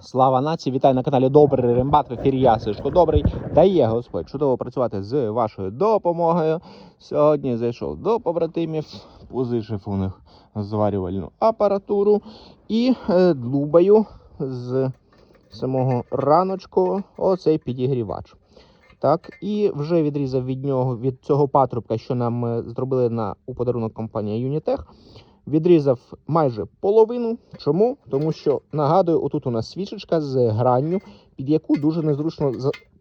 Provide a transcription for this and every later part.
Слава нації! Вітаю на каналі Добрий Рембат. В ефірі Сишко Добрий. Дає Господь чудово працювати з вашою допомогою. Сьогодні зайшов до побратимів, позичив у них зварювальну апаратуру і е, длубаю з самого раночку оцей підігрівач. Так, і вже відрізав від нього від цього патрубка, що нам е, зробили на у подарунок компанія Unitech. Відрізав майже половину. Чому? Тому що нагадую, отут у нас свічечка з гранню, під яку дуже незручно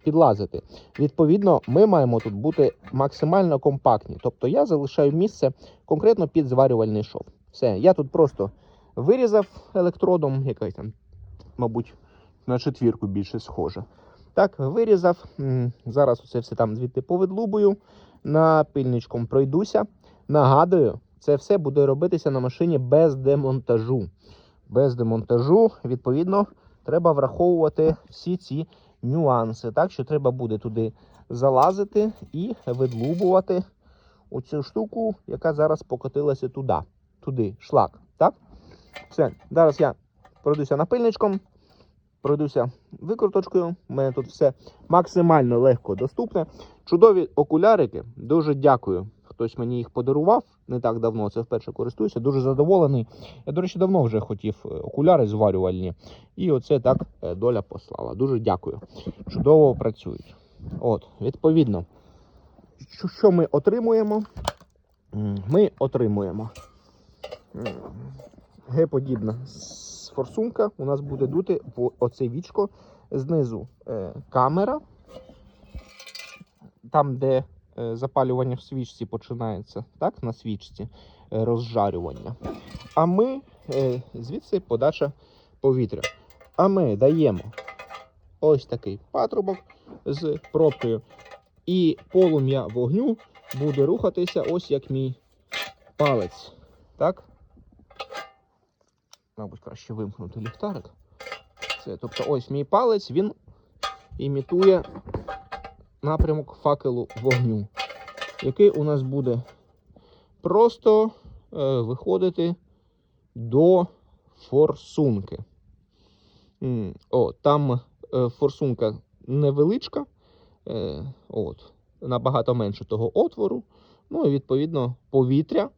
підлазити. Відповідно, ми маємо тут бути максимально компактні. Тобто я залишаю місце конкретно під зварювальний шов. Все, я тут просто вирізав електродом, якась там, мабуть, на четвірку більше схоже. Так, вирізав. Зараз це все там звідти повидлубую, напильничком пройдуся. Нагадую, це все буде робитися на машині без демонтажу. Без демонтажу, відповідно, треба враховувати всі ці нюанси. Так що треба буде туди залазити і видлубувати оцю штуку, яка зараз покотилася туди. Туди, шлак. Так? Все, зараз я пройдуся напильничком, пройдуся викруточкою. У мене тут все максимально легко доступне. Чудові окулярики. Дуже дякую. Хтось мені їх подарував не так давно. Це вперше користуюся. Дуже задоволений. Я, до речі, давно вже хотів е, окуляри зварювальні. І оце так е, доля послала. Дуже дякую. Чудово працюють. От, відповідно, що, ми отримуємо? Ми отримуємо м, Г-подібна форсунка. У нас буде дути в оце вічко. Знизу е, камера. Там, де запалювання в свічці починається, так, на свічці е, розжарювання. А ми е, звідси подача повітря. А ми даємо ось такий патрубок з пробкою. І полум'я вогню буде рухатися ось як мій палець. Так? Мабуть, краще вимкнути ліхтарик. Це, тобто, ось мій палець, він імітує напрямок факелу вогню, який у нас буде просто е, виходити до форсунки. О, там е, форсунка невеличка, е, от, набагато менше того отвору. Ну і відповідно повітря.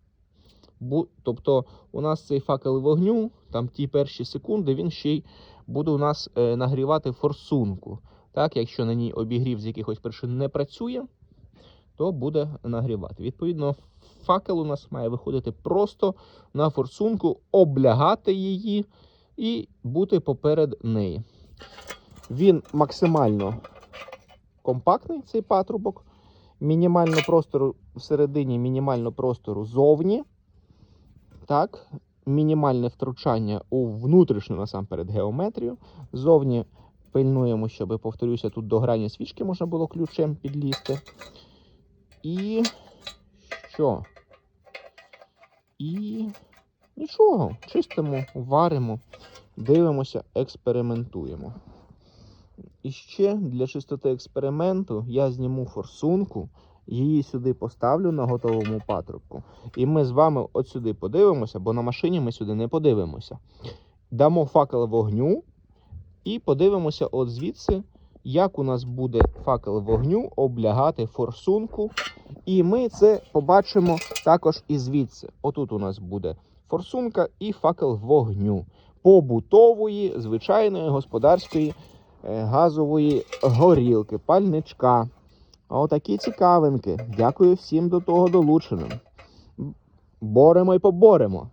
Тобто у нас цей факел вогню, там ті перші секунди, він ще й буде у нас нагрівати форсунку. Так, якщо на ній обігрів з якихось причин не працює, то буде нагрівати. Відповідно, факел у нас має виходити просто на форсунку, облягати її і бути поперед неї. Він максимально компактний, цей патрубок. Мінімально простору всередині, мінімально простору зовні. Так, мінімальне втручання у внутрішню насамперед геометрію. Зовні пильнуємо, щоб, повторюся, тут до грані свічки можна було ключем підлізти. І що? І нічого. Чистимо, варимо, дивимося, експериментуємо. І ще для чистоти експерименту я зніму форсунку, її сюди поставлю на готовому патрубку. І ми з вами от сюди подивимося, бо на машині ми сюди не подивимося. Дамо факел вогню і подивимося от звідси, як у нас буде факел вогню облягати форсунку. І ми це побачимо також і звідси. Отут у нас буде форсунка і факел вогню побутової, звичайної господарської е, газової горілки, пальничка. Отакі цікавинки. Дякую всім до того долученим. Боремо і поборемо.